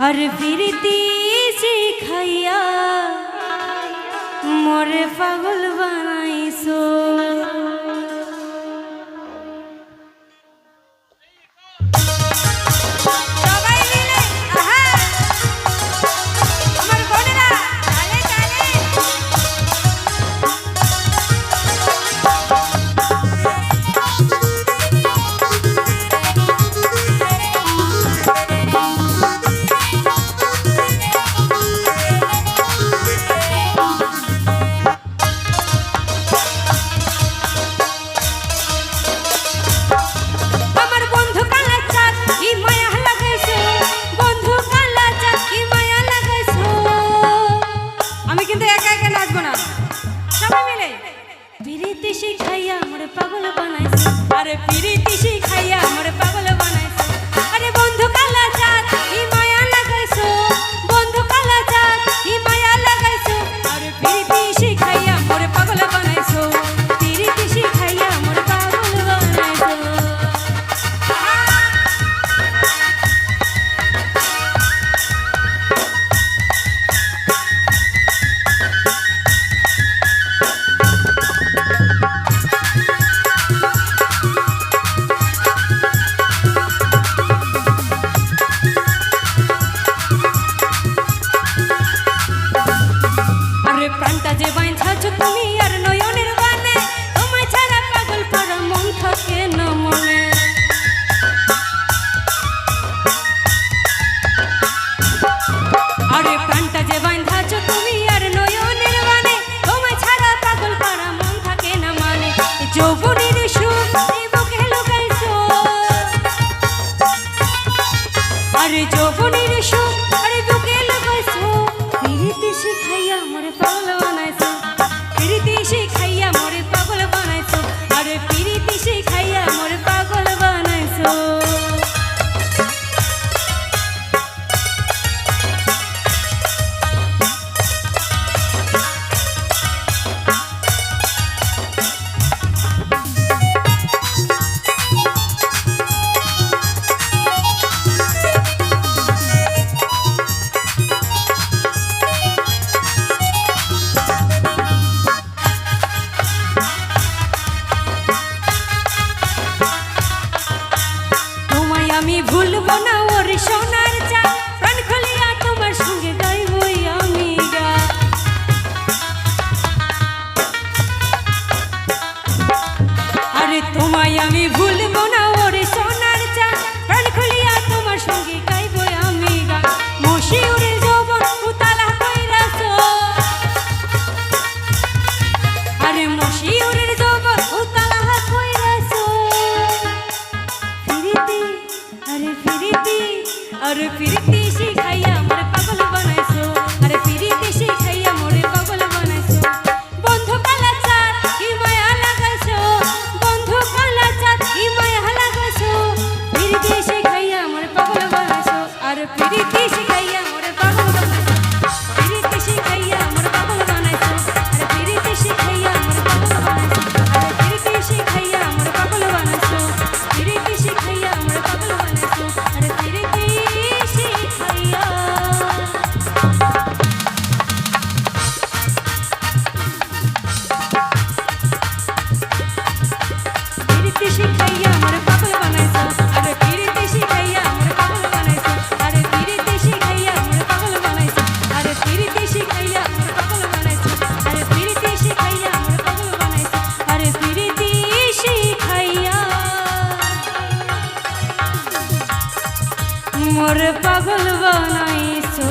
আর ফিরতি শিখাইয়া মোরে পাগল বানাইছো সবাই মিলে পিরিতি শিখাইয়া মোরে পাগল বানাইছে। আরে পিরিতি শিখাইয়া আমার পাগল আমার প্রাণটা যে বাঁধাছ তুমি আর নয়নের বানে তোমায় ছাড়া পাগল পড়া মন থাকে না মনে। আরে প্রাণটা ভুলব ফিরতি শিখাইয়া আমার পাগল মোর পাগল বানাইছো